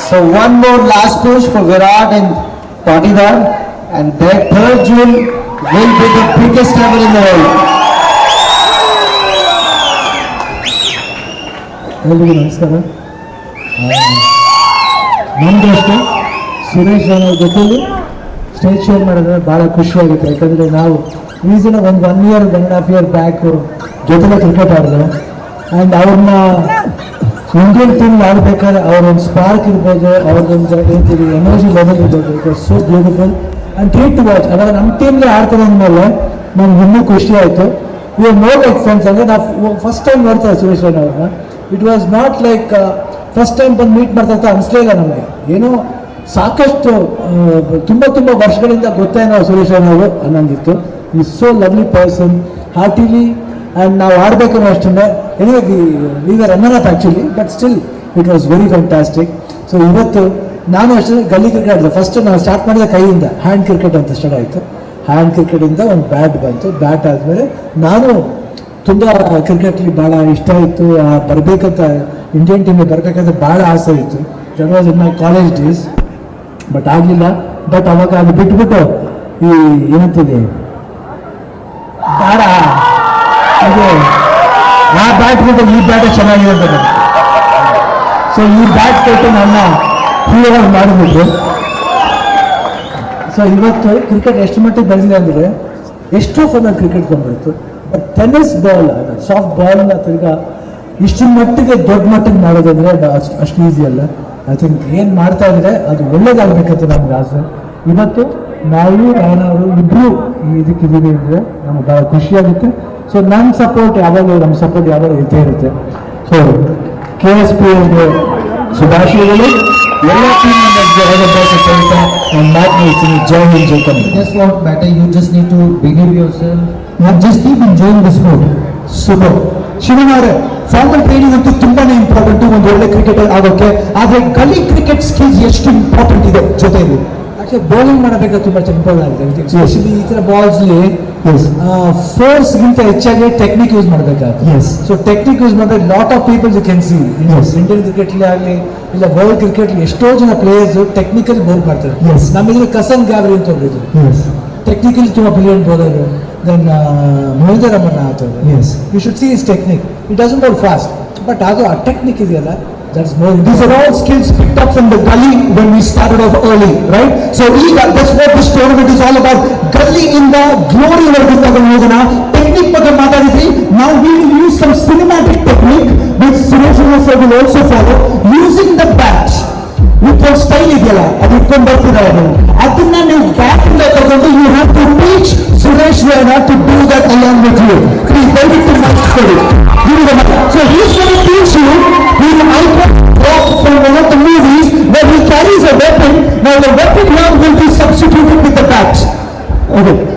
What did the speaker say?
So one more last push for Virat and Patidar, and their third jewel will be the biggest ever in the world. ಎಲ್ರಿಗೂ ನಮಸ್ಕಾರ. ನಮ್ದು ಅಷ್ಟೇ ಸುರೇಶ್ ಅವರ ಜೊತೆಲಿ stage share ಮಾಡಿದ್ರೆ ಭಾಳ ಖುಷಿಯಾಗುತ್ತೆ ಯಾಕಂದರೆ ನಾವು ರೀಸನ್ ಒಂದು one year one and half year back ಜೊತೆಲೆ cricket ಆಡಿದ್ರು ಆ್ಯಂಡ್ ಅವ್ರನ್ನ ಇಂಡಿಯನ್ ಟೀಮ್ ಆಡ್ಬೇಕಾದ್ರೆ ಅವ್ರ ಒಂದು ಸ್ಪಾರ್ಕ್ ಇರ್ಬೋದು, ಅವ್ರದ್ದೊಂದು ಒಂದು ಎನರ್ಜಿ ಲೆವೆಲ್ ಇರ್ಬೋದು. It so beautiful and treat to watch ಅವಾಗ ನಮ್ಮ ಟೀಮ್ಗೆ ಆಡ್ತಾರೆ ಅಂದಮೇಲೆ ನಮ್ಗೆ ಇನ್ನೂ ಖುಷಿ ಆಯಿತು. ಇವಾಗ ನೋ ಲೈಕ್ ಫ್ರೆಂಡ್ಸ್ ಅಂದರೆ ನಾವು ಫಸ್ಟ್ ಟೈಮ್ ನೋಡ್ತಾರೆ ಸುರೇಶ್ ರೈನ್ ಅವ್ರನ್ನ. It was not like first time ಬಂದು ಮೀಟ್ ಮಾಡ್ತಾ ಅಂತ ಅನಿಸ್ಲೇ ಇಲ್ಲ ನಮಗೆ. ಏನೋ ಸಾಕಷ್ಟು ತುಂಬ ತುಂಬ ವರ್ಷಗಳಿಂದ ಗೊತ್ತೇನೋ ಸುರೇಶ್ ರೈನ್ ಅವರು ಅನ್ನಂಗಿತ್ತು. Is so lovely person heartily and ನಾವು ಆಡಬೇಕು ಅಷ್ಟೇ anyway we are runner up actually but still it was very fantastic so ಇವತ್ತು ನಾನು ಅಷ್ಟೇ ಗಲ್ಲಿ ಕ್ರಿಕೆಟ್ ಆಡಿದೆ. ಫಸ್ಟ್ ನಾವು ಸ್ಟಾರ್ಟ್ ಮಾಡಿದ ಕೈಯಿಂದ ಹ್ಯಾಂಡ್ ಕ್ರಿಕೆಟ್ ಅಂತ ಸ್ಟಾರ್ಟ್ ಆಯಿತು. ಹ್ಯಾಂಡ್ ಕ್ರಿಕೆಟಿಂದ ಒಂದು ಬ್ಯಾಟ್ ಬಂತು. ಬ್ಯಾಟ್ ಆದಮೇಲೆ ನಾನು ತುಂಬ ಕ್ರಿಕೆಟ್ಲಿ ಭಾಳ ಇಷ್ಟ ಇತ್ತು. ಬರಬೇಕಂತ ಇಂಡಿಯನ್ ಟೀಮಿಗೆ ಬರಬೇಕಂತ ಭಾಳ ಆಸೆ ಇತ್ತು. That was in my college days but ಆಗಲಿಲ್ಲ. ಬಟ್ ಅವಾಗ ಅದು ಬಿಟ್ಬಿಟ್ಟು ಈ ಏನಂತಿದೆ ಬೇಡ ಇದು ಆ ಬ್ಯಾಟ್ ಬಿಟ್ಟು ಈ ಬ್ಯಾಟ್ ಚೆನ್ನಾಗಿದೆ ಅಂತ ಸೊ ಈ ಬ್ಯಾಟ್ ಕೊಟ್ಟು ನನ್ನ ಹೀರೋ ಮಾಡಿಬಿಟ್ರು. ಸೊ ಇವತ್ತು ಕ್ರಿಕೆಟ್ ಎಷ್ಟು ಮಟ್ಟಿಗೆ ಬೆಳೆದಿದೆ ಅಂದರೆ ಎಷ್ಟೋ ಫೋನ್ ಕ್ರಿಕೆಟ್ ಬಂದ್ಬಿಡ್ತು. ಬಟ್ ಟೆನ್ನಿಸ್ ಬಾಲ್ ಸಾಫ್ಟ್ ಬಾಲ್ನ ತಿರ್ಗಾ ಇಷ್ಟು ಮಟ್ಟಿಗೆ ದೊಡ್ಡ ಮಟ್ಟಿಗೆ ಮಾಡೋದಂದ್ರೆ ಅಷ್ಟು ಅಷ್ಟು ಈಸಿ ಅಲ್ಲ. ಐ ಥಿಂಕ್ ಏನು ಮಾಡ್ತಾ ಇದ್ರೆ ಅದು ಒಳ್ಳೇದಾಗಬೇಕಂತ ನಮ್ಗೆ ಆಸೆ. ಇವತ್ತು ನಾವು, ನಾನವರು ಇಬ್ಬರು ಇದಕ್ಕಿದ್ದೀವಿ ಅಂದರೆ ನಮ್ಗೆ ಭಾಳ ಖುಷಿಯಾಗುತ್ತೆ ಸೊ ನನ್ನ ಸಪೋರ್ಟ್ ಯಾವಾಗಲೂ ನಮ್ಮ ಸಪೋರ್ಟ್ ಯಾವಾಗಲೂ ಇದ್ದೇ ಇರುತ್ತೆ. ಸೊ ಕೆ ಎಸ್ ಪಿ ಎಸ್ಗೆ ಶುಭಾಶಯಗಳು ಎಲ್ಲ ಟೀಮ್ ಮೆಂಬರ್ಸ್ಗೆ ಹೇಳಬೇಕು ಹೇಳ್ತಾ ನಾನು ಮಾತು ಮುಗಿಸ್ತೀನಿ ಜೈ ಹಿಂದ್ ಜೈ Kannada. Guess what, Bata? You just need to believe yourself. ನಾನು just keep enjoying the sport super Shivan ಅವರೇ ಫಾರ್ಮಲ್ ಟ್ರೈನಿಂಗ್ ಅಂತೂ ತುಂಬಾನೇ ಇಂಪಾರ್ಟೆಂಟ್ ಒಂದು ಒಳ್ಳೆ ಕ್ರಿಕೆಟರ್ ಆಗೋಕೆ ಆದ್ರೆ ಗಲಿ ಕ್ರಿಕೆಟ್ ಸ್ಕಿಲ್ಸ್ ಎಷ್ಟು ಇಂಪಾರ್ಟೆಂಟ್ ಇದೆ ಜೊತೆಯಲ್ಲಿ? ಆಕ್ಚುಲಿ ಬೌಲಿಂಗ್ ಮಾಡಬೇಕಾದ್ರೆ ತುಂಬಾ ಇಂಪಾರ್ಟೆಂಟ್ ಆಗಿದೆ. ಎಸ್ಪೆಷಲಿ ಈ ಥರ ಬಾಲ್ಸ್ಲಿ ಫೋರ್ಸ್ಗಿಂತ ಹೆಚ್ಚಾಗಿ ಟೆಕ್ನಿಕ್ ಯೂಸ್ ಮಾಡಬೇಕಾಗುತ್ತೆ. ಸೊ ಟೆಕ್ನಿಕ್ ಯೂಸ್ ಮಾಡಿದ್ರೆ lot of people you can see. Indian ಕ್ರಿಕೆಟ್ಲಿ ಆಗಲಿ ಇಲ್ಲ ವರ್ಲ್ಡ್ ಕ್ರಿಕೆಟ್ಲಿ ಎಷ್ಟೋ ಜನ ಪ್ಲೇಯರ್ಸ್ ಟೆಕ್ನಿಕಲ್ ಬೌಲ್ ಮಾಡ್ತಾರೆ. ನಮ್ಮಿದ್ರೆ ಕಸನ್ ಗಾವ್ರಿ ಅಂತ ಒಬ್ರಿದ್ರು. ಟೆಕ್ನಿಕಲಿ ತುಂಬ brilliant bowler then Mahendra Ramanna ಆತವ್ರು. You should see is technique it doesn't bowl fast but ಅದು ಆ ಟೆಕ್ನಿಕ್ ಇದೆಯಲ್ಲ That's more These are all skills picked up from the gully when we started off early, right? So ಈಗ that's what this tournament is all about. ಗಲ್ಲಿ ಇಂದ glory ವರೆಗೂ ತಗೊಂಡು ಹೋಗೋಣ technique ಬಗ್ಗೆ ಮಾತಾಡಿದ್ರಿ ನಾವು we will use some cinematic technique which Suresh sir will also follow using the bat with ಒಂದು ಸ್ಟೈಲ್ ಇದೆಯಲ್ಲ ಅದು ಇಟ್ಕೊಂಡು ಬರ್ತಿದ್ದಾರೆ ನೀವು ಅದನ್ನ ನೀವು ಬ್ಯಾಟ್ ಇಂದ ತಗೊಂಡು you have to teach Suresh Raina to do that along with you please ದಯವಿಟ್ಟು ಮಾತಾಡಿ so is gonna teach you Now the weapon here will be substituted with the bat. Okay.